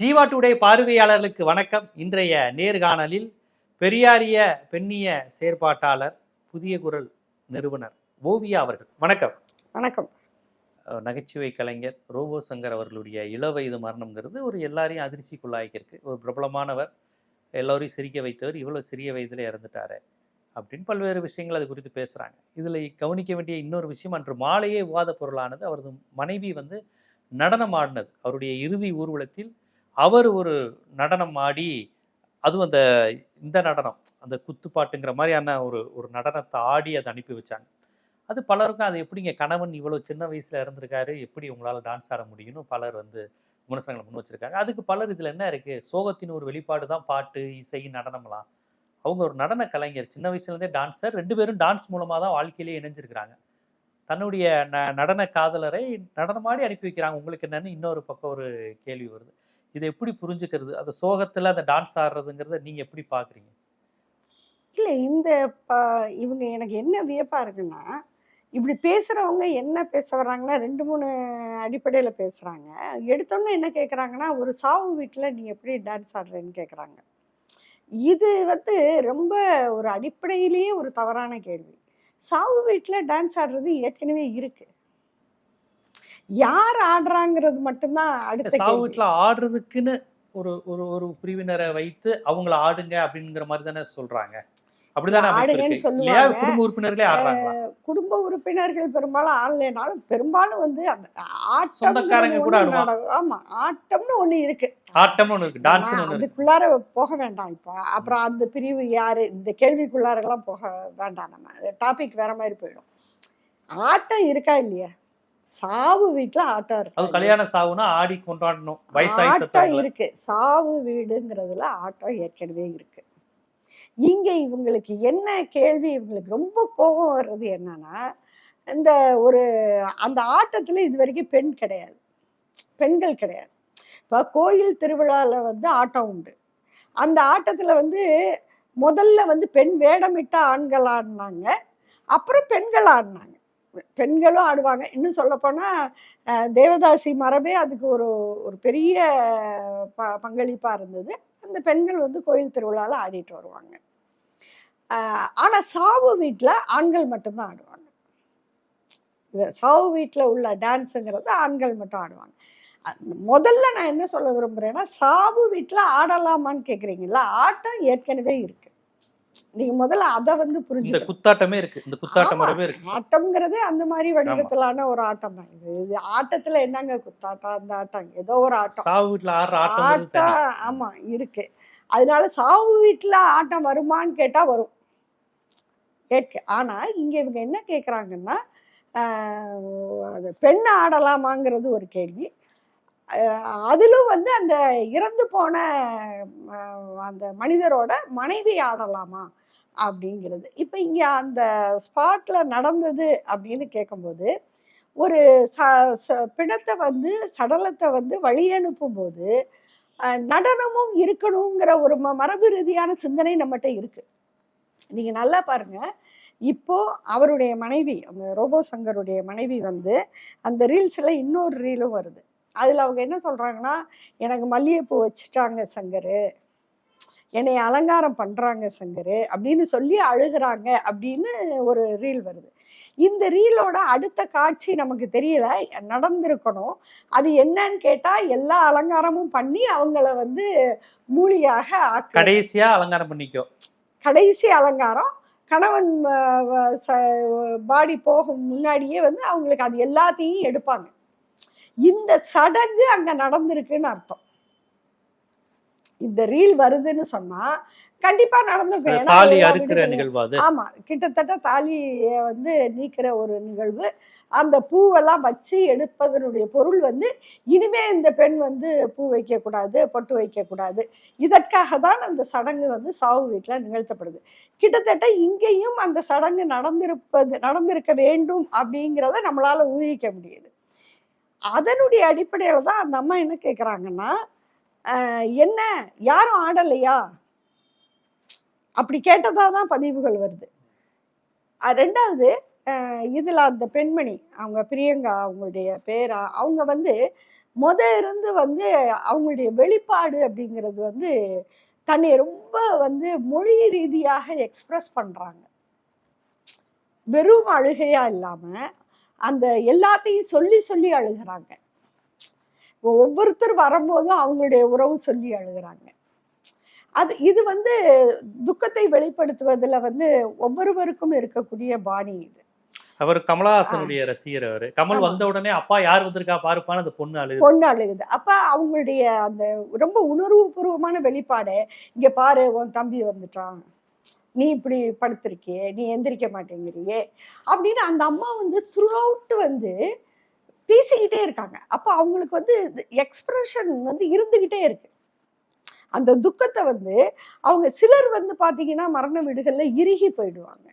Jeeva today பார்வையாளர்களுக்கு வணக்கம். இன்றைய நேர்காணலில் பெரியாரிய பெண்ணிய செயற்பாட்டாளர் புதிய குரல் நிறுவனர் ஓவியா அவர்கள். வணக்கம். வணக்கம். நகைச்சுவை கலைஞர் ரோபோ சங்கர் அவர்களுடைய இளவயது மரணம்ங்கிறது ஒரு எல்லாரையும் அதிர்ச்சிக்குள்ளாக்கியிருக்கு ஒரு பிரபலமானவர் எல்லோரையும் சிரிக்க வைத்தவர் இவ்வளோ சிறிய வயதில் இறந்துட்டாரு அப்படின்னு பல்வேறு விஷயங்கள் அது குறித்து பேசுகிறாங்க இதில் கவனிக்க வேண்டிய இன்னொரு விஷயம் அன்று மாலையே விவாத பொருளானது அவரது மனைவி வந்து நடனம் ஆடினது. அவருடைய இறுதி ஊர்வலத்தில் அவர் ஒரு நடனம் ஆடி அதுவும் அந்த இந்த நடனம் அந்த குத்துப்பாட்டுங்கிற மாதிரியான ஒரு ஒரு நடனத்தை ஆடி அதை அனுப்பி வச்சாங்க. அது பலருக்கும் அது எப்படிங்க கணவன் இவ்வளோ சின்ன வயசில் இறந்துருக்காரு எப்படி உங்களால் டான்ஸ் ஆட முடியும்னு பலர் வந்து விமர்சனங்களை முன் வச்சுருக்காங்க. அதுக்கு பலர் இதில் என்ன இருக்குது சோகத்தின் ஒரு வெளிப்பாடு தான் பாட்டு இசை நடனம்லாம். அவங்க ஒரு நடன கலைஞர் சின்ன வயசுலேருந்தே டான்ஸர் ரெண்டு பேரும் டான்ஸ் மூலமாக தான் வாழ்க்கையிலே இணைஞ்சிருக்கிறாங்க. தன்னுடைய ந நடன காதலரை நடனமாடி அனுப்பி வைக்கிறாங்க. உங்களுக்கு என்னன்னு இன்னொரு பக்கம் ஒரு கேள்வி வருது. இதை எப்படி புரிஞ்சுக்கிறது? அந்த சோகத்தில் அந்த டான்ஸ் ஆடுறதுங்கிறத நீங்கள் எப்படி பார்க்குறீங்க இல்லை இந்த ப இவங்க எனக்கு என்ன வியப்பாக இருக்குன்னா இப்படி பேசுகிறவங்க என்ன பேச வர்றாங்கன்னா ரெண்டு மூணு அடிப்படையில் பேசுகிறாங்க எடுத்தோன்னே என்ன கேட்குறாங்கன்னா ஒரு சாவு வீட்டில் நீ எப்படி டான்ஸ் ஆடுறேன்னு கேட்குறாங்க இது வந்து ரொம்ப ஒரு அடிப்படையிலேயே ஒரு தவறான கேள்வி. சாவு வீட்டில் டான்ஸ் ஆடுறது ஏற்கனவே இருக்குது யார் ஆடுறாங்கிறது மட்டும்தான் அடுத்த சாவு கேள்வி. வீட்டில் ஆடுறதுக்குன்னு ஒரு ஒரு ஒரு பிரிவினரை வைத்து அவங்கள ஆடுங்க அப்படிங்கிற மாதிரி தானே சொல்றாங்க. குடும்ப உறுப்பினர்களே குடும்ப உறுப்பினர்கள் பெரும்பாலும் ஆடலைனாலும் பெரும்பாலும் வந்து சொந்தக்காரங்க கூட. ஆமா ஆட்டம்னு ஒண்ணு இருக்கு. ஆட்டம்னு இருக்கு. அதுக்குள்ளார போக வேண்டாம் இப்போ. அப்புறம் அந்த பிரிவு யாரு? இந்த கேள்விக்குள்ளாரெல்லாம் போக வேண்டாம் நம்ம. டாபிக் வேற மாதிரி போயிடும். ஆட்டம் இருக்கா இல்லையா? சாவு வீட்டுல ஆட்டம் அது இருக்கு கல்யாண சாவுனா ஆடி கொண்டாடணும். ஆட்டம் இருக்கு. சாவு வீடுங்கிறதுல ஆட்டம் ஏற்கனவே இருக்கு. இங்க இவங்களுக்கு என்ன கேள்வி இவங்களுக்கு ரொம்ப கோபம் வர்றது என்னன்னா இந்த ஒரு அந்த ஆட்டத்துல இது வரைக்கும் பெண் கிடையாது. பெண்கள் கிடையாது. இப்போ கோயில் திருவிழால வந்து ஆட்டம் உண்டு. அந்த ஆட்டத்துல வந்து முதல்ல வந்து பெண் வேடமிட்ட ஆண்கள் ஆடினாங்க. அப்புறம் பெண்கள் ஆடினாங்க. பெண்களும் ஆடுவாங்க. இன்னும் சொல்லப்போனால் தேவதாசி மரபே அதுக்கு ஒரு ஒரு பெரிய ப பங்களிப்பாக இருந்தது. அந்த பெண்கள் வந்து கோயில் திருவிழாவில் ஆடிட்டு வருவாங்க. ஆனால் சாவு வீட்டில் ஆண்கள் மட்டும்தான் ஆடுவாங்க. இது சாவு வீட்டில் உள்ள டான்ஸுங்கிறது ஆண்கள் மட்டும் ஆடுவாங்க. முதல்ல நான் என்ன சொல்ல விரும்புகிறேன்னா சாவு வீட்டில் ஆடலாமான்னு கேட்குறீங்களா ஆட்டம் ஏற்கனவே இருக்குது நீங்கள் முதல்ல அதை வந்து இந்த புரிஞ்சுக்கணும் குத்தாட்டமே இருக்கு. இந்த குத்தாட்ட ஆமா. மரபே இருக்கு. ஆட்டம்ங்கிறதே அந்த மாதிரி வடிவத்திலான ஒரு ஆட்டம் தான். இது ஆட்டத்துல என்னங்க குத்தாட்டம்? அந்த ஆட்டம் ஏதோ ஒரு ஆட்டம். சாவு வீட்டுல ஆடுற ஆட்டம் ஆமா இருக்கு. அதனால சாவு வீட்டுல ஆட்டம் வருமான்னு கேட்டா வரும். கேட்க ஆனா இங்க இவங்க என்ன கேக்குறாங்கன்னா ஆஹ், அது பெண் ஆடலாமாங்கிறது ஒரு கேள்வி. அதிலும் வந்து அந்த இறந்து போன அந்த மனிதரோட மனைவி ஆடலாமா அப்படிங்கிறது. இப்போ இங்கே அந்த ஸ்பாட்டில் நடந்தது அப்படின்னு கேட்கும்போது ஒரு ச ச- பிணத்தை வந்து சடலத்தை வந்து வழி அனுப்பும்போது நடனமும் இருக்கணுங்கிற ஒரு ம மரபு ரீதியான சிந்தனை நம்மகிட்ட இருக்குது நீங்கள் நல்லா பாருங்க. இப்போ அவருடைய மனைவி அந்த ரோபோ சங்கருடைய மனைவி வந்து அந்த ரீல்ஸில் இன்னொரு ரீலும் வருது. அதுல அவங்க என்ன சொல்றாங்கன்னா எனக்கு மல்லிகைப்பூ வச்சுட்டாங்க சங்கரு. என்னை அலங்காரம் பண்றாங்க சங்கரு. அப்படின்னு சொல்லி அழுகுறாங்க அப்படின்னு ஒரு ரீல் வருது. இந்த ரீலோட அடுத்த காட்சி நமக்கு தெரியல நடந்திருக்கணும். அது என்னன்னு கேட்டா எல்லா அலங்காரமும் பண்ணி அவங்கள வந்து மூலியாக ஆக்கு கடைசியா அலங்காரம் பண்ணிக்கோ. கடைசி அலங்காரம் கணவன் பாடி போகும் முன்னாடியே வந்து அவங்களுக்கு அது எல்லாத்தையும் எடுப்பாங்க. இந்த சடங்கு அங்க நடந்திருக்குன்னு அர்த்தம். இந்த ரீல் வருதுன்னு சொன்னா கண்டிப்பா நடந்திருக்கும். ஆமா கிட்டத்தட்ட தாலியை வந்து நீக்கிற ஒரு நிகழ்வு. அந்த பூவெல்லாம் வச்சு எடுப்பதனுடைய பொருள் வந்து இனிமே இந்த பெண் வந்து பூ வைக்க கூடாது பொட்டு வைக்க கூடாது இதற்காக தான் அந்த சடங்கு வந்து சாவு வீட்டில் நிகழ்த்தப்படுது. கிட்டத்தட்ட இங்கேயும் அந்த சடங்கு நடந்திருப்பது நடந்திருக்க வேண்டும் அப்படிங்கிறத நம்மளால ஊகிக்க முடியுது. அதனுடைய அடிப்படையில் தான் அந்த அம்மா என்ன கேட்குறாங்கன்னா என்ன? யாரும் ஆடலையா? அப்படி கேட்டதாக தான் பதிவுகள் வருது. ரெண்டாவது இதில் அந்த பெண்மணி அவங்க பிரியங்கா அவங்களுடைய பேரா அவங்க வந்து முத இருந்து வந்து அவங்களுடைய வெளிப்பாடு அப்படிங்கிறது வந்து தன்னை ரொம்ப வந்து மொழி ரீதியாக எக்ஸ்பிரஸ் பண்ணுறாங்க வெறும் அழுகையாக இல்லாமல் அந்த எல்லாத்தையும் சொல்லி சொல்லி அழுகிறாங்க. ஒவ்வொருத்தர் வரும்போதும் அவங்களுடைய உறவு சொல்லி அழுகிறாங்க. அது இது வந்து துக்கத்தை வெளிப்படுத்துவதுல வந்து ஒவ்வொருவருக்கும் இருக்கக்கூடிய பாணி இது. அவர் கமலஹாசனுடைய ரசிகர் அவரு. கமல். வந்த உடனே அப்பா யார் வந்திருக்கா பாருப்பான்னு அந்த பொண்ணு அழுகுது பொண்ணு அழுகுது. அப்ப அவங்களுடைய அந்த ரொம்ப உணர்வுபூர்வமான வெளிப்பாடு இங்க பாரு உன் தம்பி வந்துட்டான். நீ இப்படி படுத்திருக்கியே நீ எந்திரிக்க மாட்டேங்கிறியே அப்படின்னு அந்த அம்மா வந்து த்ரூ அவுட் வந்து பேசிக்கிட்டே இருக்காங்க. அப்போ அவங்களுக்கு வந்து எக்ஸ்பிரஷன் வந்து இருந்துக்கிட்டே இருக்கு. அந்த துக்கத்தை வந்து அவங்க சிலர் வந்து பார்த்தீங்கன்னா மரண வீடுகளில் இறுகி போயிடுவாங்க.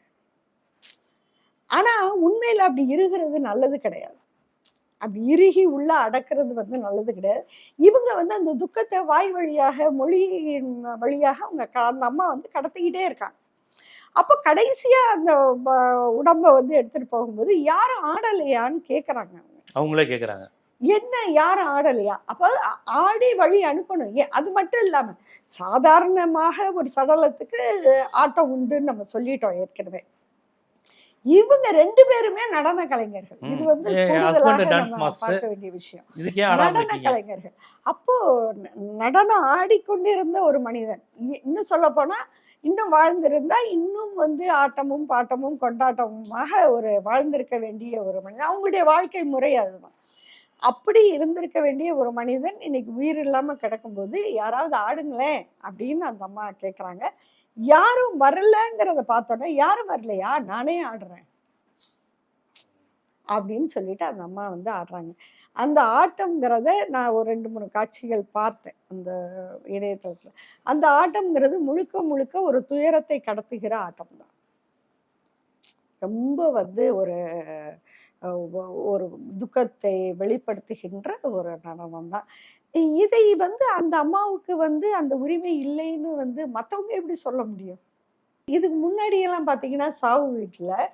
ஆனால் உண்மையில் அப்படி இருகிறது நல்லது கிடையாது. அப்படி இறுகி உள்ள அடக்கிறது வந்து நல்லது கிடையாது. இவங்க வந்து அந்த துக்கத்தை வாய் வழியாக மொழியின் வழியாக அவங்க க- அந்த அம்மா வந்து கடத்திக்கிட்டே இருக்காங்க. அப்போ கடைசியா அந்த உடம்ப வந்து எடுத்துட்டு போகும்போது யாரும் ஆடலையான்னு கேக்குறாங்க அவங்க. அவங்களே கேக்குறாங்க. என்ன யாரும் ஆடலையா? அப்ப ஆடி வழி அனுப்பணும். ஏன் அது மட்டும் இல்லாம சாதாரணமாக ஒரு சடலத்துக்கு ஆட்டம் உண்டுன்னு நம்ம சொல்லிட்டோம் ஏற்கனவே. இவங்க ரெண்டு பேருமே நடன கலைஞர்கள். இது. வந்து. பார்க்க வேண்டிய விஷயம். நடன கலைஞர்கள். அப்போ நடனம் ஆடிக்கொண்டிருந்த ஒரு மனிதன். இன்னும் சொல்ல போனா இன்னும் வாழ்ந்திருந்தா இன்னும் வந்து ஆட்டமும் பாட்டமும் கொண்டாட்டமுமாக ஒரு வாழ்ந்திருக்க வேண்டிய ஒரு மனிதன். அவங்களுடைய வாழ்க்கை முறை அதுதான். அப்படி இருந்திருக்க வேண்டிய ஒரு மனிதன் இன்னைக்கு உயிர் இல்லாம கிடக்கும்போது யாராவது ஆடுங்களேன் அப்படின்னு அந்த அம்மா கேக்குறாங்க. யாரும் வரலங்கிறத பார்த்தோன்னா யாரும் வரலையா? நானே ஆடுறேன். அப்படின்னு சொல்லிட்டு அந்த அம்மா வந்து ஆடுறாங்க. அந்த ஆட்டம்ங்கிறத நான் ஒரு ரெண்டு மூணு காட்சிகள் பார்த்தேன் அந்த இணையதளத்தில். அந்த ஆட்டம்ங்கிறது முழுக்க முழுக்க ஒரு துயரத்தை கடத்துகிற ஆட்டம் தான் ரொம்ப வந்து ஒரு ஒரு துக்கத்தை வெளிப்படுத்துகின்ற ஒரு நடனம் தான் இதை வந்து அந்த அம்மாவுக்கு வந்து அந்த உரிமை இல்லைன்னு வந்து மத்தவங்க எப்படி சொல்ல முடியும்? இதுக்கு முன்னாடி எல்லாம் பாத்தீங்கன்னா சாவு வீட்டுல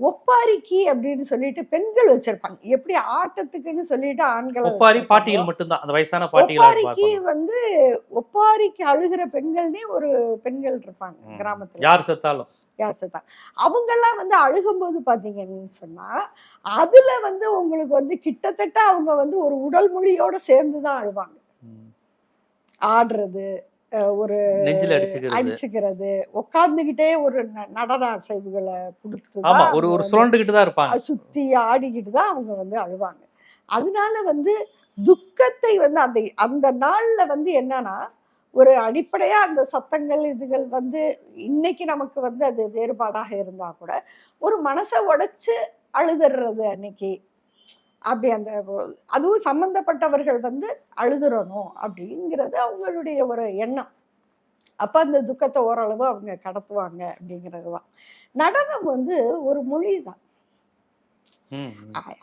ஒப்பாரிக்கி அப்படின்னு சொல்லிட்டு பெண்கள் வச்சிருப்பாங்க. எப்படி ஆட்டத்துக்குன்னு சொல்லிட்டு ஆண்களை ஒப்பாரி பாட்டிகள் மட்டும்தான். அந்த வயசான பாட்டிகளை ஒப்பாரிக்கு வந்து ஒப்பாரிக்கு அழுகிற பெண்கள்னே ஒரு பெண்கள் இருப்பாங்க. கிராமத்துல. யார் செத்தாலும். யாசதான் அவங்கெல்லாம் வந்து அழுகும்போது பாத்தீங்கன்னு சொன்னா அதுல வந்து உங்களுக்கு வந்து கிட்டத்தட்ட அவங்க வந்து ஒரு உடல் மொழியோட சேர்ந்து தான் அழுவாங்க. ஆடுறது ஒரு அடிச்சுக்கிறது. உட்கார்ந்துகிட்டே ஒரு நடன அசைவுகளை கொடுத்து தான் ஒரு ஒரு சுழண்டுகிட்டு தான் இருப்பாங்க. சுத்தி ஆடிக்கிட்டு தான் அவங்க வந்து அழுவாங்க. அதனால வந்து துக்கத்தை வந்து அந்த அந்த நாள்ல வந்து என்னன்னா ஒரு அடிப்படையா அந்த சத்தங்கள் இதுகள் வந்து இன்னைக்கு நமக்கு வந்து அது வேறுபாடாக இருந்தா கூட ஒரு மனசை உடைச்சு அழுதுறது அன்னைக்கு. அப்படி அந்த அதுவும் சம்பந்தப்பட்டவர்கள் வந்து அழுதுறணும் அப்படிங்கிறது அவங்களுடைய ஒரு எண்ணம். அப்ப அந்த துக்கத்தை ஓரளவு அவங்க கடத்துவாங்க அப்படிங்கிறது தான். நடனம் வந்து ஒரு மொழி தான்.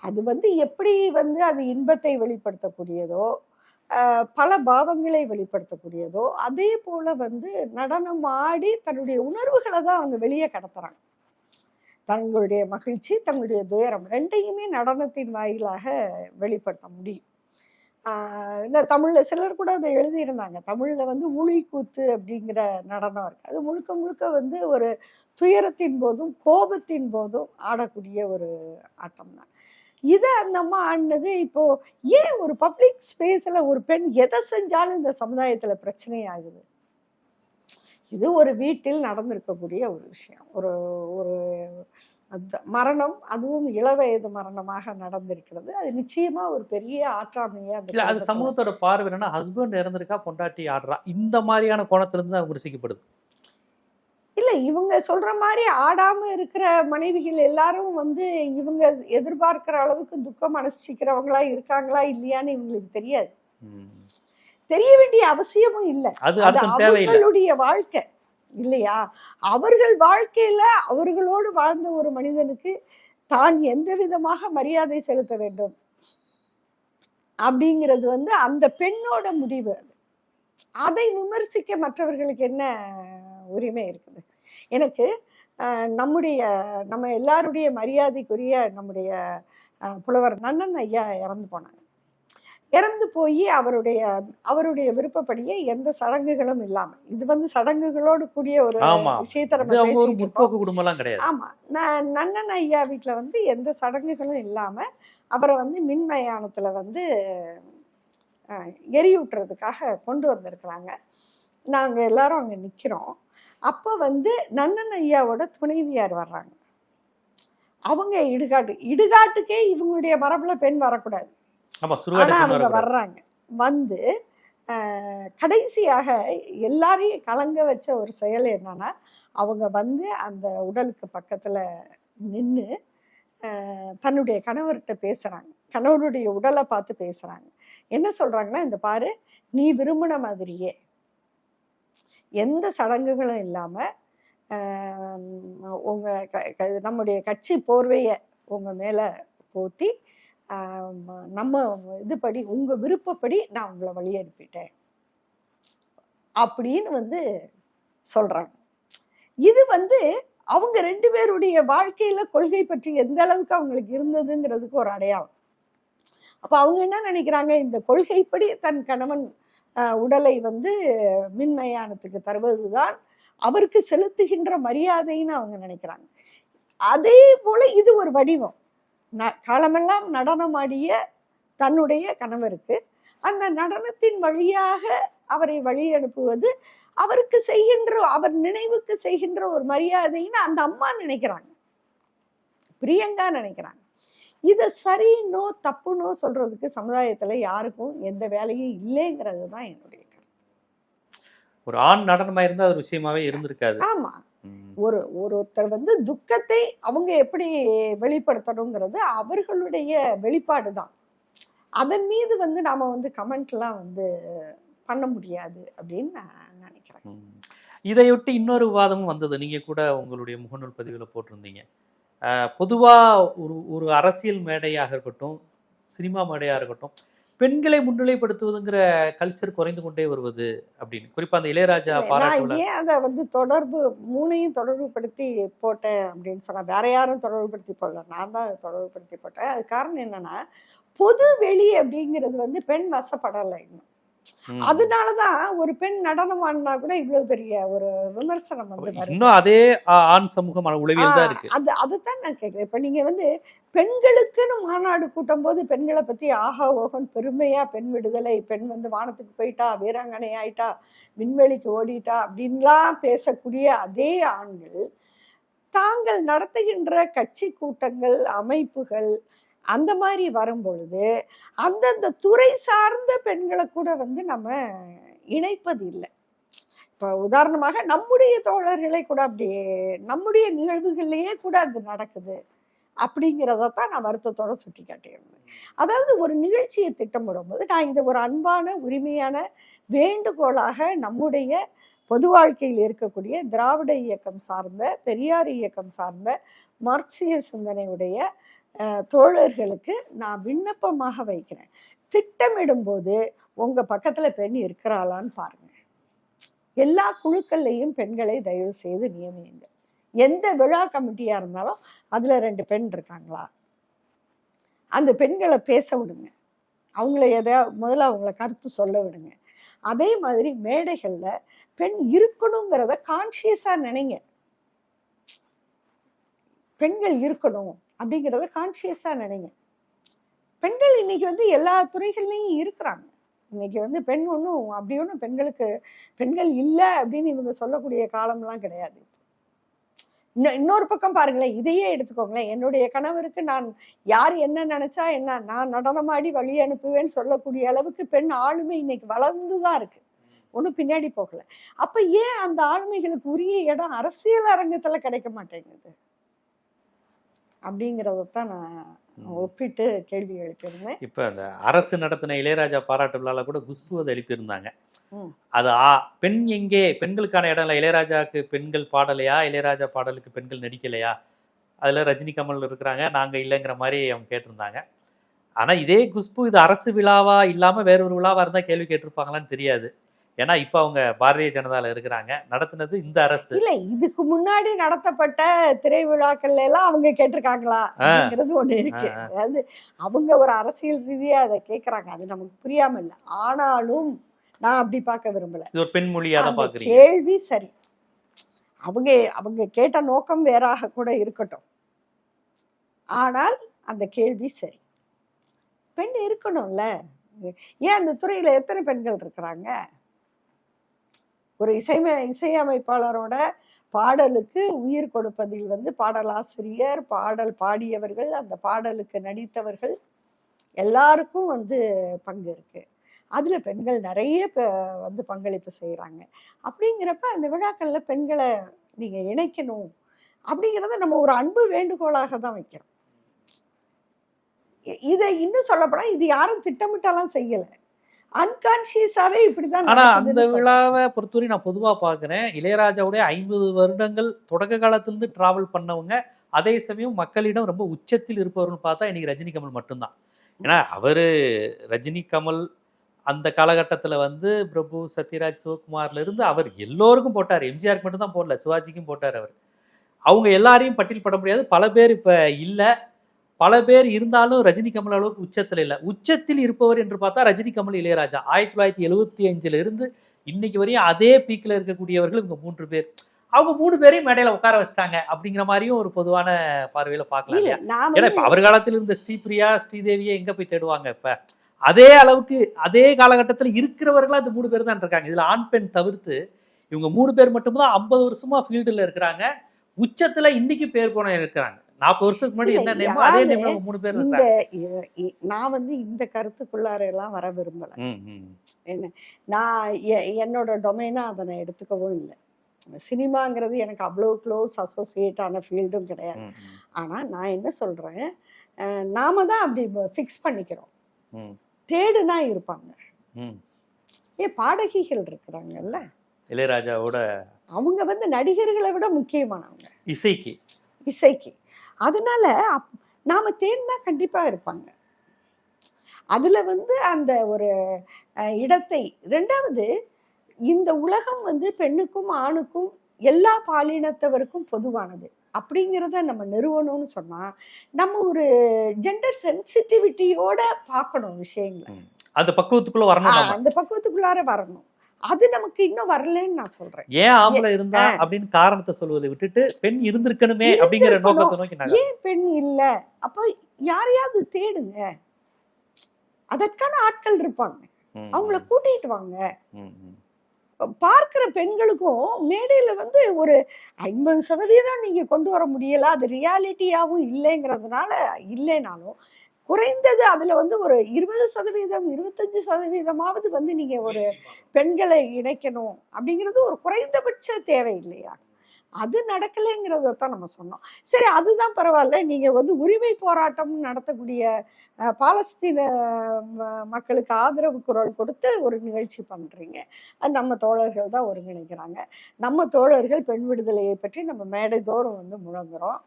அது வந்து எப்படி வந்து அது இன்பத்தை வெளிப்படுத்தக்கூடியதோ பல பாவங்களை வெளிப்படுத்தக்கூடியதோ அதே போல வந்து நடனம் ஆடி தன்னுடைய உணர்வுகளை தான் அவங்க வெளியே கடத்துறாங்க. தங்களுடைய மகிழ்ச்சி தங்களுடைய துயரம் ரெண்டையுமே நடனத்தின் வாயிலாக வெளிப்படுத்த முடியும். இந்த தமிழில் சிலர் கூட அதை எழுதியிருந்தாங்க. தமிழில் வந்து உளி கூத்து அப்படிங்கிற நடனம் இருக்குது அது முழுக்க முழுக்க வந்து ஒரு துயரத்தின் போதும் கோபத்தின் போதும் ஆடக்கூடிய ஒரு ஆட்டம் தான் இதை அந்த அம்மா ஆடினது இப்போ ஏன் ஒரு பப்ளிக் ஸ்பேஸ்ல ஒரு பெண் எதை செஞ்சாலும் இந்த சமுதாயத்துல பிரச்சனை ஆகுது இது ஒரு வீட்டில் நடந்திருக்கக்கூடிய ஒரு விஷயம். ஒரு ஒரு மரணம் அதுவும் இளவயது மரணமாக நடந்திருக்கிறது. அது நிச்சயமா ஒரு பெரிய ஆற்றாமையை இல்ல அது சமூகத்தோட பார்வை என்னன்னா ஹஸ்பண்ட் இறந்திருக்கா பொண்டாட்டி ஆடுறா. இந்த மாதிரியான கோணத்துல இருந்து தான் விமர்சிக்கப்படுது இல்ல இவங்க சொல்ற மாதிரி ஆடாம இருக்கிற மனைவிகள் எல்லாரும் வந்து இவங்க எதிர்பார்க்கிற அளவுக்கு துக்கம் அனுஷ்டிக்கிறவங்களா இருக்காங்களா இல்லையான்னு இவங்களுக்கு தெரியாது. தெரிய வேண்டிய அவசியமும் இல்லை. அது அவர்களுடைய வாழ்க்கை. இல்லையா? அவர்கள் வாழ்க்கையில அவர்களோடு வாழ்ந்த ஒரு மனிதனுக்கு தான் எந்த விதமாக மரியாதை செலுத்த வேண்டும்? அப்படிங்கிறது வந்து அந்த பெண்ணோட முடிவு அது. அதை விமர்சிக்க மற்றவர்களுக்கு என்ன உரிமை இருக்குது? எனக்கு நம்முடைய நம்ம எல்லாருடைய மரியாதைக்குரிய நம்முடைய புலவர் நன்னன் ஐயா இறந்து போனாங்க இறந்து போய் அவருடைய அவருடைய விருப்பப்படியே எந்த சடங்குகளும் இல்லாம இது வந்து சடங்குகளோடு கூடிய ஒரு விஷயத்தை ஆமா. நான் நன்னன் ஐயா வீட்ல வந்து எந்த சடங்குகளும் இல்லாம அவரை வந்து மின்மயானத்துல வந்து எரியூட்டுறதுக்காக கொண்டு வந்திருக்கிறாங்க. நாங்க எல்லாரும் அங்க நிக்கிறோம். அப்ப வந்து நன்னன் ஐயாவோட துணைவியார் வர்றாங்க. அவங்க இடுகாட்டு இடுகாட்டுக்கே இவங்களுடைய மரபுல பெண் வரக்கூடாது. ஆமா ஆனா சுடுகாடு அவங்க வர்றாங்க. வந்து கடைசியாக எல்லாரையும் கலங்க வச்ச ஒரு செயல் என்னன்னா அவங்க வந்து அந்த உடலுக்கு பக்கத்துல நின்று தன்னுடைய கணவர்கிட்ட பேசுறாங்க. கணவனுடைய உடலை பார்த்து பேசுறாங்க. என்ன சொல்றாங்கன்னா இந்த பாரு நீ விரும்பின மாதிரியே. எந்த சடங்குகளும் இல்லாம உங்கள் உங்க க- க- நம்முடைய கட்சி போர்வைய உங்க மேல போத்தி நம்ம இதுபடி உங்க விருப்பப்படி நான் உங்களை வழி அனுப்பிட்டேன். அப்படின்னு வந்து சொல்றாங்க. இது வந்து அவங்க ரெண்டு பேருடைய வாழ்க்கையில கொள்கை பற்றி எந்த அளவுக்கு அவங்களுக்கு இருந்ததுங்கிறதுக்கு ஒரு அடையாளம். அப்போ அவங்க என்ன நினைக்கிறாங்க? இந்த கொள்கைப்படி தன் கணவன் உடலை வந்து மின்மயானத்துக்கு தருவதுதான் அவருக்கு செலுத்துகின்ற மரியாதைன்னு அவங்க நினைக்கிறாங்க. அதே போல இது ஒரு வடிவம். ந- காலமெல்லாம் நடனமாடிய தன்னுடைய கணவருக்கு அந்த நடனத்தின் வழியாக அவரை வழி அனுப்புவது அவருக்கு செய்கின்ற அவர் நினைவுக்கு செய்கின்ற ஒரு மரியாதைன்னு அந்த அம்மா நினைக்கிறாங்க. பிரியங்கா நினைக்கிறாங்க. இதை சரின்னோ தப்புனோ சொல்றதுக்கு சமுதாயத்துல யாருக்கும் எந்த வேலையும் இல்லைங்கிறது தான் என்னுடைய கருத்து. ஒரு ஆண் நடனமா இருந்தா அது விஷயமாவே இருந்திருக்காது. ஆமா. ஒரு ஒருத்தர் வந்து துக்கத்தை அவங்க எப்படி வெளிப்படுத்தணுங்கிறது அவர்களுடைய வெளிப்பாடு தான் அதன் மீது வந்து நாம வந்து கமெண்ட்லாம் வந்து பண்ண முடியாது அப்படின்னு நான் நினைக்கிறேன். இதையொட்டி இன்னொரு விவாதமும் வந்தது. நீங்க கூட உங்களுடைய முகநூல் பதிவில் போட்டிருந்தீங்க. அஹ், பொதுவா ஒரு ஒரு அரசியல் மேடையாக இருக்கட்டும் சினிமா மேடையாக இருக்கட்டும் பெண்களை முன்னிலைப்படுத்துவதுங்கிற கல்ச்சர் குறைந்து கொண்டே வருவது அப்படின்னு. குறிப்பா அந்த இளையராஜா பாராட்டு ஏன் அதை வந்து தொடர்பு மூணையும் தொடர்புபடுத்தி போட்டேன் அப்படின்னு சொன்னா வேற யாரும் தொடர்புபடுத்தி போடல. நான் தான் அதை போட்டேன். அது காரணம் என்னன்னா பொது வெளி அப்படிங்கிறது வந்து பெண் வசப்படலை இன்னும். அதனாலதான் ஒரு பெண் நடனம் ஆடினா கூட இவ்வளவு பெரிய ஒரு விமர்சனம் வந்து இன்னும் அதே ஆண் சமூக உளவியல் தான் இருக்கு. அது அதுதான் நான் கேட்கிறேன் இப்ப நீங்க வந்து பெண்களுக்குன்னு மாநாடு கூட்டும் போது பெண்களை பத்தி ஆஹா ஓகன் பெருமையா பெண் விடுதலை பெண் வந்து வானத்துக்கு போயிட்டா வீராங்கனை ஆயிட்டா விண்வெளிக்கு ஓடிட்டா அப்படின்லாம் பேசக்கூடிய அதே ஆண்கள் தாங்கள் நடத்துகின்ற கட்சி கூட்டங்கள் அமைப்புகள் அந்த மாதிரி வரும்பொழுது அந்தந்த துறை சார்ந்த பெண்களை கூட வந்து நம்ம இணைப்பது இல்லை. இப்போ உதாரணமாக நம்முடைய தோழர்களை கூட அப்படி நம்முடைய நிகழ்வுகள்லேயே கூட அது நடக்குது அப்படிங்கிறத தான் நான் வருத்தத்தோட சுட்டி காட்டியிருந்தேன் அதாவது ஒரு நிகழ்ச்சியை திட்டமிடும் போது நான் இதை ஒரு அன்பான உரிமையான வேண்டுகோளாக நம்முடைய பொது வாழ்க்கையில் இருக்கக்கூடிய திராவிட இயக்கம் சார்ந்த பெரியார் இயக்கம் சார்ந்த மார்க்சிய சிந்தனையுடைய தோழர்களுக்கு நான் விண்ணப்பமாக வைக்கிறேன். திட்டமிடும் போது உங்க பக்கத்துல பெண் இருக்கிறாளான்னு பாருங்க. எல்லா குழுக்கள்லையும் பெண்களை தயவு செய்து நியமியுங்க எந்த விழா கமிட்டியா இருந்தாலும் அதுல ரெண்டு பெண் இருக்காங்களா? அந்த பெண்களை பேச விடுங்க. அவங்கள எதையா முதல்ல அவங்கள கருத்து சொல்ல விடுங்க. அதே மாதிரி மேடைகளில் பெண் இருக்கணுங்கிறத கான்சியஸாக நினைங்க. பெண்கள் இருக்கணும். அப்படிங்கிறத கான்சியஸாக நினைங்க. பெண்கள் இன்னைக்கு வந்து எல்லா துறைகள்லையும் இருக்கிறாங்க. இன்னைக்கு வந்து பெண் ஒன்றும் அப்படி ஒன்றும் பெண்களுக்கு பெண்கள் இல்லை அப்படின்னு இவங்க சொல்லக்கூடிய காலம்லாம் கிடையாது. இன்னும் இன்னொரு பக்கம் பாருங்களேன் இதையே எடுத்துக்கோங்களேன். என்னுடைய கணவருக்கு நான் யார் என்ன நினைச்சா என்ன நான் நடனமாடி வழி அனுப்புவேன்னு சொல்லக்கூடிய அளவுக்கு பெண் ஆளுமை இன்னைக்கு வளர்ந்து தான் இருக்கு. ஒன்றும் பின்னாடி போகல. அப்போ ஏன் அந்த ஆளுமைகளுக்கு உரிய இடம் அரசியல் அரங்கத்தில் கிடைக்க மாட்டேங்குது? அப்படிங்கிறதான் நான் ஒப்பிட்டு கேள்வி எழுப்பியிருந்தேன். இப்ப அந்த அரசு நடத்தின இளையராஜா பாராட்டு விழால கூட குஷ்பு அதை எழுப்பியிருந்தாங்க. அது ஆ- பெண் எங்கே? பெண்களுக்கான இடம் இல்லை இளையராஜாக்கு பெண்கள் பாடலையா? இளையராஜா பாடலுக்கு பெண்கள் நடிக்கலையா? அதுல ரஜினி கமல் இருக்கிறாங்க. நாங்க இல்லைங்கிற மாதிரி அவங்க கேட்டிருந்தாங்க. ஆனா இதே குஷ்பு இது அரசு விழாவா இல்லாம வேற ஒரு விழாவா இருந்தா கேள்வி கேட்டிருப்பாங்களான்னு தெரியாது. ஏன்னா இப்ப அவங்க பாரதிய ஜனதால இருக்கிறாங்க. நடத்துனது இந்த அரசு. இல்ல இதுக்கு முன்னாடி நடத்தப்பட்ட திரை விழாக்கள்ல எல்லாம் அவங்க கேட்டிருக்காங்களா? அப்படிங்கிறது ஒண்ணு இருக்கு. அதாவது அவங்க ஒரு அரசியல் ரீதியா அதை கேக்குறாங்க. அது நமக்கு புரியாம இல்ல. ஆனாலும் நான் அப்படி பார்க்க விரும்பல. இது ஒரு பெண்மொழியா தான் கேள்வி சரி. அவங்க அவங்க கேட்ட நோக்கம் வேறாக கூட இருக்கட்டும். ஆனால் அந்த கேள்வி சரி. பெண் இருக்கணும்ல. ஏன் அந்த துறையில எத்தனை பெண்கள் இருக்கிறாங்க? ஒரு இசைமை இசையமைப்பாளரோட பாடலுக்கு உயிர் கொடுப்பதில் வந்து பாடலாசிரியர் பாடல் பாடியவர்கள் அந்த பாடலுக்கு நடித்தவர்கள் எல்லாருக்கும் வந்து பங்கு இருக்கு. அதில் பெண்கள் நிறைய வந்து பங்களிப்பு செய்கிறாங்க அப்படிங்கிறப்ப அந்த விழாக்களில் பெண்களை நீங்கள் இணைக்கணும் அப்படிங்கிறத நம்ம ஒரு அன்பு வேண்டுகோளாக தான் வைக்கிறோம். இதை இன்னும் சொல்லப்போனால் இது யாரும் திட்டமிட்டெல்லாம் செய்யலை. அன்கான்சியஸாவே இப்படிதான் ஆனா அந்த. விழாவை பொறுத்தவரை நான் பொதுவா பாக்குறேன். இளையராஜாவுடைய ஐம்பது வருடங்கள் தொடக்க காலத்திலிருந்து டிராவல் பண்ணவங்க அதே சமயம் மக்களிடம் ரொம்ப உச்சத்தில் இருப்பவர்கள் பார்த்தா இன்னைக்கு ரஜினி கமல் மட்டும்தான். ஏன்னா அவரு ரஜினி கமல் அந்த காலகட்டத்துல வந்து பிரபு சத்யராஜ் சிவகுமார்ல இருந்து அவர் எல்லோருக்கும் போட்டார். எம்ஜிஆருக்கு மட்டும் தான் போடல சிவாஜிக்கும் போட்டார் அவர். அவங்க எல்லாரையும் பட்டியல் பட முடியாது. பல பேர் இப்ப இல்ல. பல பேர் இருந்தாலும் ரஜினி கமல் அளவுக்கு உச்சத்தில் இல்லை. உச்சத்தில் இருப்பவர் என்று பார்த்தா ரஜினி கமல் இளையராஜா. ஆயிரத்தி தொள்ளாயிரத்தி எழுவத்தி அஞ்சுல இருந்து இன்னைக்கு வரையும் அதே பீக்ல இருக்கக்கூடியவர்கள் இவங்க மூன்று பேர். அவங்க மூணு பேரையும் மேடையில உட்கார வச்சிட்டாங்க அப்படிங்கிற மாதிரியும் ஒரு பொதுவான பார்வையில நான் ஏன்னா இப்ப அவர் காலத்தில் இருந்த ஸ்ரீபிரியா ஸ்ரீதேவியை எங்க போய் தேடுவாங்க இப்ப? அதே அளவுக்கு அதே காலகட்டத்துல இருக்கிறவர்களா இந்த மூணு பேர் தான் இருக்காங்க. இதுல ஆண் பெண் தவிர்த்து இவங்க மூணு பேர் மட்டும்தான் ஐம்பது வருஷமா ஃபீல்டுல இருக்கிறாங்க. உச்சத்துல இன்னைக்கு பேர் போன இருக்கிறாங்க. நாற்பது வருஷத்துக்கு முன்னாடி என்ன நேமோ அதே யாரு நேம்ல மூணு பேர் இந்த நான் வந்து இந்த கருத்துக்குள்ளார எல்லாம் வர விரும்பல. ம். நான் என்னோட டொமைனா அதை நான் எடுத்துக்கவும் இல்லை. சினிமாங்கிறது எனக்கு அவ்வளோ க்ளோஸ் அசோசியேட் ஆன ஃபீல்டும் கிடையாது. ஆனா நான் என்ன சொல்றேன் நாம தான் அப்படி ஃபிக்ஸ் பண்ணிக்கிறோம். தேடுனா இருப்பாங்க. ஏன் பாடகிகள் இருக்கிறாங்கல்ல. இளையராஜாவோட அவங்க வந்து நடிகர்களை விட முக்கியமானவங்க. இசைக்கு. இசைக்கு. அதனால அப்- நாம தேடினா கண்டிப்பா இருப்பாங்க. அதுல வந்து அந்த ஒரு இடத்தை ரெண்டாவது இந்த உலகம் வந்து பெண்ணுக்கும் ஆணுக்கும் எல்லா பாலினத்தவருக்கும் பொதுவானது. அப்படிங்கிறத நம்ம நிறுவனம்னு சொன்னா நம்ம ஒரு ஜெண்டர் சென்சிட்டிவிட்டியோட பார்க்கணும் விஷயங்களை. அந்த பக்குவத்துக்குள்ள வரணும் அந்த பக்குவத்துக்குள்ளார வரணும். அது நமக்கு இன்னும் வரலன்னு நான் சொல்றேன். ஏன் ஆம்பளை இருந்தா அப்படின்னு காரணத்தை சொல்வதை விட்டுட்டு பெண் இருந்திருக்கணுமே அப்படிங்கிற. நோக்கத்தை நோக்கி ஏன் பெண் இல்ல? அப்ப யாரையாவது தேடுங்க. அதற்கான ஆட்கள் இருப்பாங்க. அவங்கள கூட்டிட்டு வாங்க. பார்க்கிற பெண்களுக்கும் மேடையில வந்து ஒரு ஐம்பது சதவீதம் நீங்க கொண்டு வர முடியல. அது ரியாலிட்டியாவும் இல்லைங்கிறதுனால இல்லைனாலும் குறைந்தது அதுல வந்து ஒரு இருபது சதவீதம் இருபத்தஞ்சு சதவீதமாவது வந்து நீங்க ஒரு பெண்களை இணைக்கணும் அப்படிங்கிறது ஒரு குறைந்தபட்ச தேவை இல்லையா? அது நடக்கலைங்கிறத தான் நம்ம சொன்னோம். சரி அதுதான் பரவாயில்ல. நீங்க வந்து உரிமை போராட்டம் நடத்தக்கூடிய பாலஸ்தீன மக்களுக்கு ஆதரவு குரல் கொடுத்து ஒரு நிகழ்ச்சி பண்றீங்க. அது நம்ம தோழர்கள் தான் ஒருங்கிணைக்கிறாங்க. நம்ம தோழர்கள் பெண் விடுதலையை பற்றி நம்ம மேடை தோறும் வந்து முழங்குறோம்.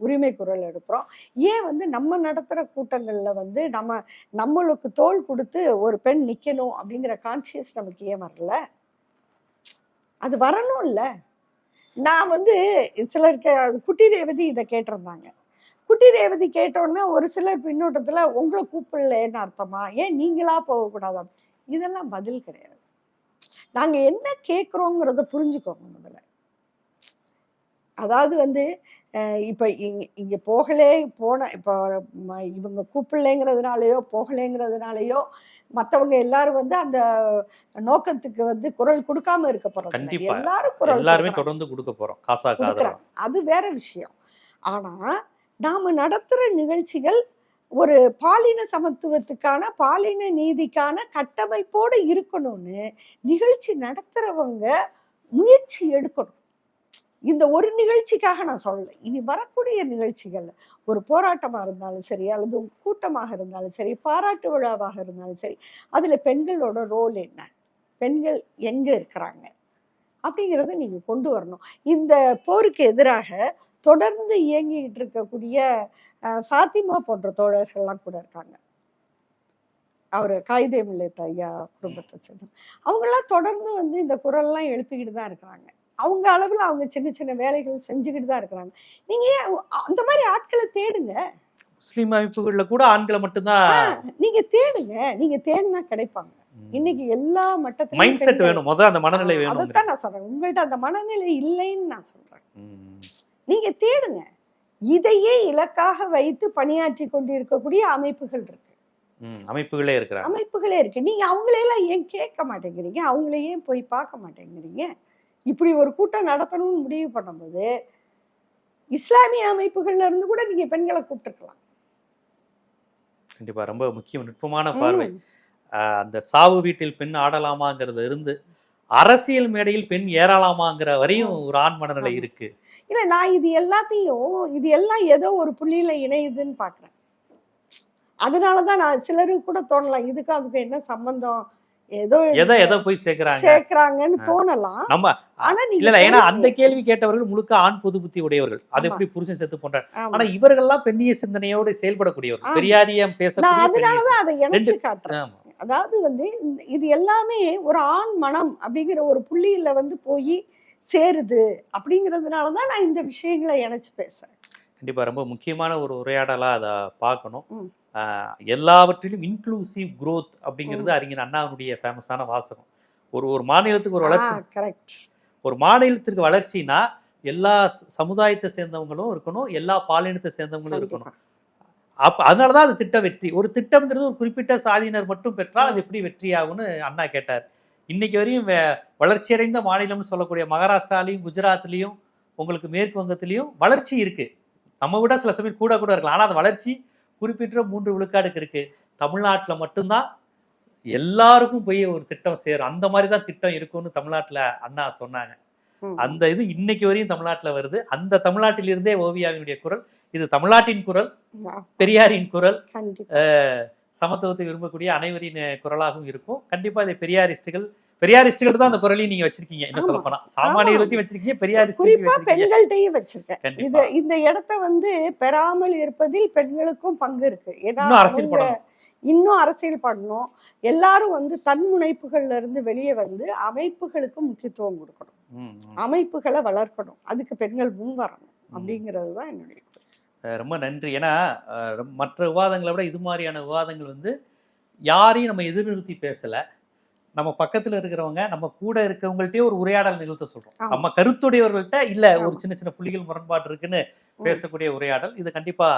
உரிமை குரல் எடுக்கிறோம். ஏன் வந்து நம்ம நடத்துகிற கூட்டங்களில் வந்து நம்ம நம்மளுக்கு தோல் கொடுத்து ஒரு பெண் நிற்கணும் அப்படிங்கிற கான்சியஸ் நமக்கு ஏன் வரல? அது வரணும் இல்லை நான் வந்து சிலருக்கு குட்டி ரேவதி இதை கேட்டிருந்தாங்க. குட்டி ரேவதி கேட்டோன்னே ஒரு சிலர் பின்னோட்டத்தில் உங்களை கூப்பிடலன்னு அர்த்தமா? ஏன் நீங்களா போகக்கூடாதா? இதெல்லாம் பதில் கிடையாது. நாங்கள் என்ன கேட்குறோங்கிறத புரிஞ்சுக்கோங்க முதல்ல. அதாவது வந்து இப்ப இங்க இங்க போகலே போன இப்போ இவங்க கூப்பிடலைங்கிறதுனாலயோ போகலைங்கிறதுனாலயோ மத்தவங்க எல்லாரும் வந்து அந்த நோக்கத்துக்கு வந்து குரல் கொடுக்காம இருக்க கண்டிப்பா. எல்லாரும் குரல் எல்லாருமே. தொடர்ந்து கொடுக்க போறோம். காசா அது வேற விஷயம். ஆனா நாம நடத்துற நிகழ்ச்சிகள் ஒரு பாலின சமத்துவத்துக்கான பாலின நீதிக்கான கட்டமைப்போட இருக்கணும்னு நிகழ்ச்சி நடத்துறவங்க முயற்சி எடுக்கணும். இந்த ஒரு நிகழ்ச்சிக்காக நான் சொல்லலை. இனி வரக்கூடிய நிகழ்ச்சிகள் ஒரு போராட்டமாக இருந்தாலும் சரி அல்லது கூட்டமாக இருந்தாலும் சரி பாராட்டு விழாவாக இருந்தாலும் சரி அதில் பெண்களோட ரோல் என்ன? பெண்கள் எங்கே இருக்கிறாங்க? அப்படிங்கிறத நீங்கள் கொண்டு வரணும். இந்த போருக்கு எதிராக தொடர்ந்து இயங்கிக்கிட்டு இருக்கக்கூடிய ஃபாத்திமா போன்ற தோழர்கள்லாம் கூட இருக்காங்க. அவர் காயிதே மில்லத் ஐயா குடும்பத்தை சேர்ந்து அவங்களாம் தொடர்ந்து வந்து இந்த குரல்லாம் எழுப்பிக்கிட்டு தான் இருக்கிறாங்க. அவங்க அளவில் அவங்க சின்ன சின்ன வேலைகள் செஞ்சுக்கிட்டு தான் இருக்கிறாங்க. நீங்க ஏன் அந்த மாதிரி ஆட்களை தேடுங்க. முஸ்லீம் அமைப்புகள்ல கூட ஆண்களை மட்டும்தான் நீங்க தேடுங்க. நீங்க தேடினா கிடைப்பாங்க. இன்னைக்கு எல்லா மட்டத்திலும் மைண்ட் செட் வேணும். முதல்ல அந்த மனநிலை வேணும் அதைத்தான் நான் சொல்றேன். உங்கள்ட்ட அந்த மனநிலை இல்லைன்னு நான் சொல்றேன். நீங்க தேடுங்க. இதையே இலக்காக வைத்து பணியாற்றி கொண்டிருக்கக்கூடிய அமைப்புகள் இருக்கு. அமைப்புகளே இருக்கிறாங்க. அமைப்புகளே இருக்கு. நீங்க அவங்களையெல்லாம் ஏன் கேட்க மாட்டேங்கிறீங்க? அவங்கள ஏன் போய் பார்க்க மாட்டேங்கிறீங்க? இப்படி ஒரு கூட்டம் நடத்தணும்னு முடிவு பண்ணும்போது இஸ்லாமிய அமைப்புகள்ல இருந்து கூட நீங்க பெண்களை கூப்பிட்டுருக்கலாம். கண்டிப்பா ரொம்ப முக்கியம் நுட்பமான பார்வை. அந்த சாவு வீட்டில் பெண் ஆடலாமாங்கிறது இருந்து அரசியல் மேடையில் பெண் ஏறலாமாங்கிற வரையும் ஒரு ஆண் மனநிலை. இருக்கு. இல்ல நான் இது எல்லாத்தையும் இது எல்லாம் ஏதோ ஒரு புள்ளியில இணையுதுன்னு பாக்குறேன். அதனாலதான் நான் சிலருக்கு கூட தோணலாம் இதுக்கு அதுக்கு என்ன சம்பந்தம்? ஏதோ எதை எதை போய் சேர்க்கிறாங்க? சேர்க்கிறாங்கன்னு தோணலாம். நம்ம ஆனா இல்ல ஏன்னா அந்த. கேள்வி கேட்டவர்கள் முழுக்க ஆண் பொது புத்தி உடையவர்கள். அது. எப்படி புருஷன் செத்து போன்றார். ஆனா இவர்கள்லாம் பெண்ணிய சிந்தனையோடு செயல்படக்கூடியவர்கள். பெரியாரியம் பெண்ணிய அதனாலதான் அதை இணைச்சு காட்டுறேன். அதாவது வந்து இது எல்லாமே ஒரு ஆண் மனம் அப்படிங்கிற ஒரு புள்ளியில வந்து போய் சேருது அப்படிங்கிறதுனால தான் நான் இந்த விஷயங்களை இணைச்சு பேசுறேன். கண்டிப்பா. ரொம்ப முக்கியமான ஒரு உரையாடலா அதை பார்க்கணும். எல்லாவற்றிலும் இன்க்ளூசிவ் growth அப்படிங்கிறது அறிஞர் அண்ணாவுடைய ஃபேமஸான வாசகம். ஒரு ஒரு மாநிலத்துக்கு ஒரு வளர்ச்சி. கரெக்ட் ஒரு மாநிலத்திற்கு வளர்ச்சினா எல்லா சமுதாயத்தை சேர்ந்தவங்களும் இருக்கணும் எல்லா பாலினத்தை சேர்ந்தவங்களும் இருக்கணும். அப்ப அதனாலதான் அது திட்ட வெற்றி. ஒரு திட்டம்ங்கிறது ஒரு குறிப்பிட்ட சாதியினர் மட்டும் பெற்றால் அது எப்படி வெற்றி ஆகும்னு அண்ணா கேட்டார். இன்னைக்கு வரையும் வே- வளர்ச்சியடைந்த மாநிலம்னு சொல்லக்கூடிய மகாராஷ்டிராலையும் குஜராத்லயும் உங்களுக்கு மேற்கு வங்கத்திலையும் வளர்ச்சி இருக்கு. நம்ம விட சில சமயம் கூட கூட இருக்கலாம். ஆனா அந்த வளர்ச்சி குறிப்பிட்ட மூன்று விழுக்காடுக்கு இருக்கு. தமிழ்நாட்டுல மட்டும்தான் எல்லாருக்கும் போய் ஒரு திட்டம் சேரும். அந்த மாதிரி தான் திட்டம் இருக்கும்னு தமிழ்நாட்டுல அண்ணா சொன்னாங்க. அந்த இது இன்னைக்கு வரையும் தமிழ்நாட்டுல வருது. அந்த தமிழ்நாட்டிலிருந்தே ஓவியாவினுடைய குரல் இது தமிழ்நாட்டின் குரல் பெரியாரின் குரல் சமத்துவத்தை விரும்பக்கூடிய அனைவரின் குரலாகவும் இருக்கும். கண்டிப்பா இதை பெரியாரிஸ்டுகள் பெரியாரிஸ்டுகள் தான் அந்த குரலையும் நீங்க வச்சிருக்கீங்க. என்ன. சொல்ல போனா சாமானியர்களையும் வச்சிருக்கீங்க பெரியாரிஸ்டுகள் குறிப்பா பெண்கள்கிட்டயும் வச்சிருக்கேன். இது இந்த இடத்த வந்து பெறாமல் இருப்பதில் பெண்களுக்கும் பங்கு இருக்கு. ஏன்னா அரசியல் பண்ணணும். இன்னும் அரசியல் பண்ணணும். எல்லாரும் வந்து தன் முனைப்புகள்ல இருந்து வெளியே வந்து அமைப்புகளுக்கு முக்கியத்துவம் கொடுக்கணும். அமைப்புகளை வளர்க்கணும். அதுக்கு பெண்கள் முன் வரணும். அப்படிங்கிறது தான் என்னுடைய ரொம்ப நன்றி. ஏன்னா மற்ற விவாதங்களை விட இது மாதிரியான விவாதங்கள் வந்து யாரையும் நம்ம எதிர்நிறுத்தி பேசல. நம்ம பக்கத்துல இருக்கிறவங்க நம்ம கூட இருக்கவங்கள்ட்டயே ஒரு உரையாடல் நிகழ்த்த சொல்றோம். நம்ம கருத்துடையவர்கள்ட்ட இல்ல ஒரு. சின்ன சின்ன புள்ளிகள் முரண்பாடு இருக்குன்னு. பேசக்கூடிய உரையாடல். இது கண்டிப்பா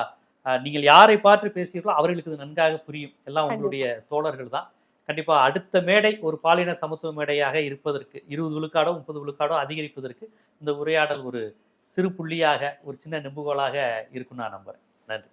நீங்கள் யாரை பார்த்து பேசுகிறீர்களோ அவர்களுக்கு இது நன்காக புரியும். எல்லாம் உங்களுடைய தோழர்கள் தான். கண்டிப்பா அடுத்த மேடை ஒரு பாலின சமத்துவ மேடையாக இருப்பதற்கு இருபது விழுக்காடோ முப்பது விழுக்காடோ அதிகரிப்பதற்கு இந்த உரையாடல் ஒரு சிறு புள்ளியாக ஒரு சின்ன நெம்புகோலாக இருக்கும்னு நான் நம்புறேன். நன்றி.